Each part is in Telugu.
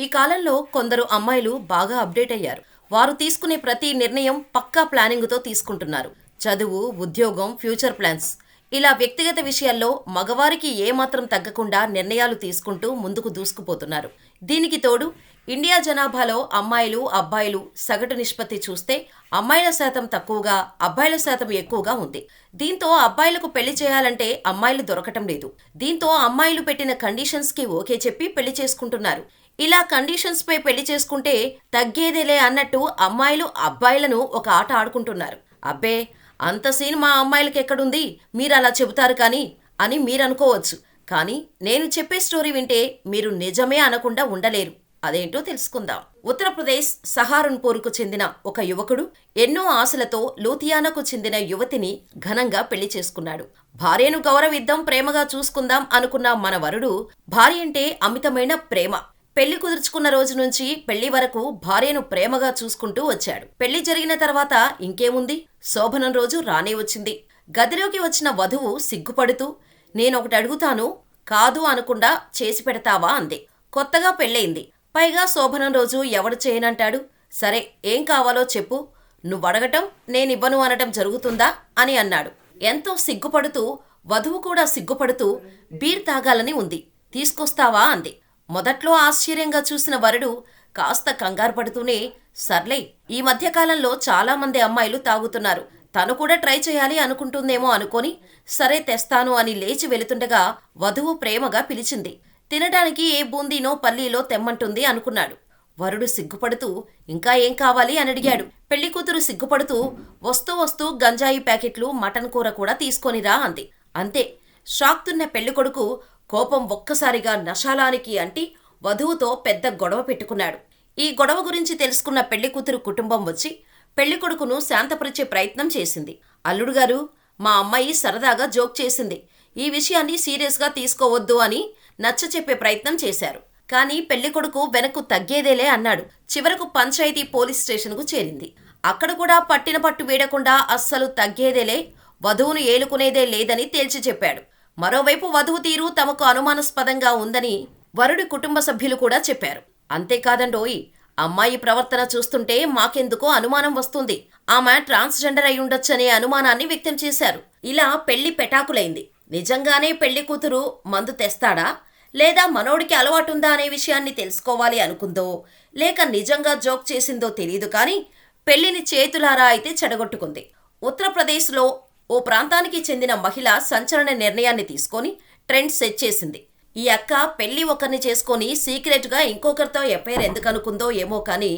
ఈ కాలంలో కొందరు అమ్మాయిలు బాగా అప్డేట్ అయ్యారు. వారు తీసుకునే ప్రతి నిర్ణయం పక్కా ప్లానింగ్తో తీసుకుంటున్నారు. చదువు ఉద్యోగం ఫ్యూచర్ ప్లాన్స్. ఇలా వ్యక్తిగత విషయాల్లో మగవారికి ఏమాత్రం తగ్గకుండా నిర్ణయాలు తీసుకుంటూ ముందుకు దూసుకుపోతున్నారు. దీనికి తోడు ఇండియా జనాభాలో అమ్మాయిలు అబ్బాయిలు సగటు నిష్పత్తి చూస్తే అమ్మాయిల శాతం తక్కువగా అబ్బాయిల శాతం ఎక్కువగా ఉంది. దీంతో అబ్బాయిలకు పెళ్ళి చేయాలంటే అమ్మాయిలు దొరకటం లేదు. దీంతో అమ్మాయిలు పెట్టిన కండిషన్స్కి ఓకే చెప్పి పెళ్ళి చేసుకుంటున్నారు. ఇలా కండిషన్స్ పై పెళ్ళి చేసుకుంటే తగ్గేదేలే అన్నట్టు అమ్మాయిలు అబ్బాయిలను ఒక ఆట ఆడుకుంటున్నారు. అబ్బే అంత సీన్ మా అమ్మాయిలకి ఎక్కడుంది? మీరు అలా చెబుతారు కానీ అని మీరనుకోవచ్చు. కానీ నేను చెప్పే స్టోరీ వింటే మీరు నిజమే అనకుండా ఉండలేరు. అదేంటో తెలుసుకుందాం. ఉత్తరప్రదేశ్ సహారన్పూర్కు చెందిన ఒక యువకుడు ఎన్నో ఆశలతో లూథియానాకు చెందిన యువతిని ఘనంగా పెళ్ళి చేసుకున్నాడు. భార్యను గౌరవిద్దాం ప్రేమగా చూసుకుందాం అనుకున్న మన వరుడు భార్య అంటే అమితమైన ప్రేమ. పెళ్ళి కుదుర్చుకున్న రోజు నుంచి పెళ్ళి వరకు భార్యను ప్రేమగా చూసుకుంటూ వచ్చాడు. పెళ్ళి జరిగిన తర్వాత ఇంకేముంది? శోభనం రోజు రానే వచ్చింది. గదిలోకి వచ్చిన వధువు సిగ్గుపడుతూ నేనొకటి అడుగుతాను కాదు అనకుండా చేసి పెడతావా? అంది. కొత్తగా పెళ్ళయింది. పైగా శోభనం రోజు ఎవడు చేయనంటాడు? సరే ఏం కావాలో చెప్పు. నువ్వడగటం నేనివ్వను అనటం జరుగుతుందా? అని అన్నాడు. ఎంతో సిగ్గుపడుతూ వధువు కూడా సిగ్గుపడుతూ బీర్ తాగాలని ఉంది. తీసుకొస్తావా? అంది. మొదట్లో ఆశ్చర్యంగా చూసిన వరుడు కాస్త కంగారు పడుతూనే సర్లే ఈ మధ్యకాలంలో చాలామంది అమ్మాయిలు తాగుతున్నారు. తను కూడా ట్రై చేయాలి అనుకుంటుందేమో అనుకొని సరే తెస్తాను అని లేచి వెళుతుండగా వధువు ప్రేమగా పిలిచింది. తినడానికి ఏ బూందీనో పల్లీలో తెమ్మంటుంది అనుకున్నాడు. వరుడు సిగ్గుపడుతూ ఇంకా ఏం కావాలి అని అడిగాడు. పెళ్ళి కూతురు సిగ్గుపడుతూ వస్తూ వస్తూ గంజాయి ప్యాకెట్లు మటన్ కూర కూడా తీసుకొనిరా అంది. అంతే. షాక్తున్న పెళ్ళి కొడుకు కోపం ఒక్కసారిగా నశాలానికి అంటి వధువుతో పెద్ద గొడవ పెట్టుకున్నాడు. ఈ గొడవ గురించి తెలుసుకున్న పెళ్ళికూతురు కుటుంబం వచ్చి పెళ్ళికొడుకును శాంతపరిచే ప్రయత్నం చేసింది. అల్లుడు గారు మా అమ్మాయి సరదాగా జోక్ చేసింది. ఈ విషయాన్ని సీరియస్గా తీసుకోవద్దు అని నచ్చ చెప్పే ప్రయత్నం చేశారు. కానీ పెళ్ళికొడుకు వెనక్కు తగ్గేదేలే అన్నాడు. చివరకు పంచాయతీ పోలీస్ స్టేషన్కు చేరింది. అక్కడ కూడా పట్టిన పట్టు వీడకుండా అస్సలు తగ్గేదేలే వధువును ఏలుకునేదే లేదని తేల్చి చెప్పాడు. మరోవైపు వధువు తీరు తమకు అనుమానాస్పదంగా ఉందని వరుడి కుటుంబ సభ్యులు కూడా చెప్పారు. అంతేకాదండోయ్ అమ్మాయి ప్రవర్తన చూస్తుంటే మాకెందుకో అనుమానం వస్తుంది. ఆమె ట్రాన్స్జెండర్ అయి ఉండొచ్చనే అనుమానాన్ని వ్యక్తం చేశారు. ఇలా పెళ్ళి పెటాకులైంది. నిజంగానే పెళ్ళి కూతురు మందు తెస్తాడా? లేదా మనోడికి అలవాటుందా అనే విషయాన్ని తెలుసుకోవాలి అనుకుందో లేక నిజంగా జోక్ చేసిందో తెలియదు కానీ పెళ్ళిని చేతులారా అయితే చెడగొట్టుకుంది. ఉత్తరప్రదేశ్లో ఓ ప్రాంతానికి చెందిన మహిళ సంచలన నిర్ణయాన్ని తీసుకొని ట్రెండ్ సెట్ చేసింది. ఈ అక్క పెళ్ళి ఒకరిని చేసుకొని సీక్రెట్గా ఇంకొకరితో ఎఫ్ఐఆర్ ఎందుకు అనుకుందో ఏమో కానీ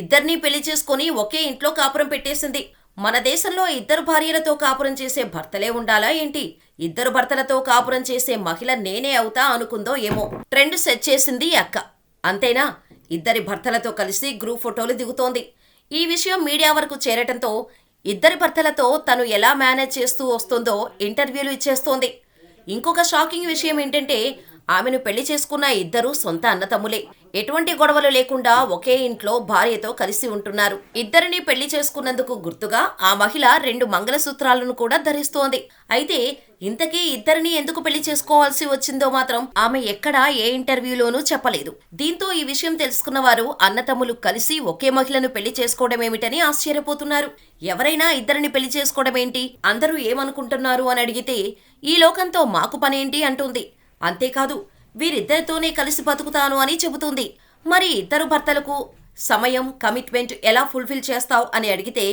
ఇద్దరినీ పెళ్ళి చేసుకొని ఒకే ఇంట్లో కాపురం పెట్టేసింది. మన దేశంలో ఇద్దరు భార్యలతో కాపురం చేసే భర్తలే ఉండాలా ఏంటి? ఇద్దరు భర్తలతో కాపురం చేసే మహిళ నేనే అవుతా అనుకుందో ఏమో ట్రెండ్ సెట్ చేసింది అక్క. అంతేనా? ఇద్దరి భర్తలతో కలిసి గ్రూప్ ఫోటోలు దిగుతోంది. ఈ విషయం మీడియా వరకు చేరటంతో ఇద్దరి భర్తలతో తను ఎలా మేనేజ్ చేస్తూ వస్తుందో ఇంటర్వ్యూలు ఇచ్చేస్తోంది. ఇంకొక షాకింగ్ విషయం ఏంటంటే ఆమెను పెళ్ళి చేసుకున్న ఇద్దరు సొంత అన్నతమ్ములే. ఎటువంటి గొడవలు లేకుండా ఒకే ఇంట్లో భార్యతో కలిసి ఉంటున్నారు. ఇద్దరిని పెళ్ళి చేసుకున్నందుకు గుర్తుగా ఆ మహిళ రెండు మంగళసూత్రాలను కూడా ధరిస్తోంది. అయితే ఇంతకీ ఇద్దరిని ఎందుకు పెళ్ళి చేసుకోవాల్సి వచ్చిందో మాత్రం ఆమె ఎక్కడా ఏ ఇంటర్వ్యూలోనూ చెప్పలేదు. దీంతో ఈ విషయం తెలుసుకున్న వారు అన్నతమ్ములు కలిసి ఒకే మహిళను పెళ్ళి చేసుకోవడమేమిటని ఆశ్చర్యపోతున్నారు. ఎవరైనా ఇద్దరిని పెళ్ళి చేసుకోవడం ఏంటి అందరూ ఏమనుకుంటున్నారు అని అడిగితే ఈ లోకంతో మాకు పనేంటి? అంటుంది. అంతేకాదు వీరిద్దరితోనే కలిసి బతుకుతాను అని చెబుతుంది. మరి ఇద్దరు భర్తలకు సమయం కమిట్మెంట్ ఎలా ఫుల్ఫిల్ చేస్తావు అని అడిగితే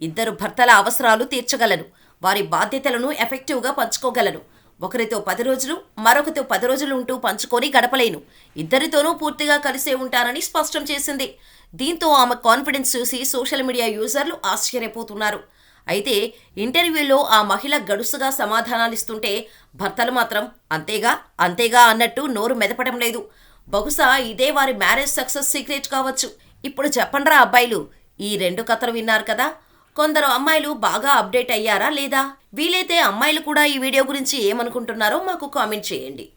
ఇద్దరు భర్తల అవసరాలు తీర్చగలను. వారి బాధ్యతలను ఎఫెక్టివ్గా పంచుకోగలను. ఒకరితో పది రోజులు మరొకరితో పది రోజులు ఉంటూ పంచుకొని గడపలేను. ఇద్దరితోనూ పూర్తిగా కలిసే ఉంటానని స్పష్టం చేసింది. దీంతో ఆమె కాన్ఫిడెన్స్ చూసి సోషల్ మీడియా యూజర్లు ఆశ్చర్యపోతున్నారు. అయితే ఇంటర్వ్యూలో ఆ మహిళ గడుసుగా సమాధానాలిస్తుంటే భర్తలు మాత్రం అంతేగా అంతేగా అన్నట్టు నోరు మెదపడం లేదు. బహుశా ఇదే వారి మ్యారేజ్ సక్సెస్ సీక్రెట్ కావచ్చు. ఇప్పుడు చెప్పండ్రా అబ్బాయిలు ఈ రెండు కథలు విన్నారు కదా? కొందరు అమ్మాయిలు బాగా అప్డేట్ అయ్యారా లేదా? వీలైతే అమ్మాయిలు కూడా ఈ వీడియో గురించి ఏమనుకుంటున్నారో మాకు కామెంట్ చేయండి.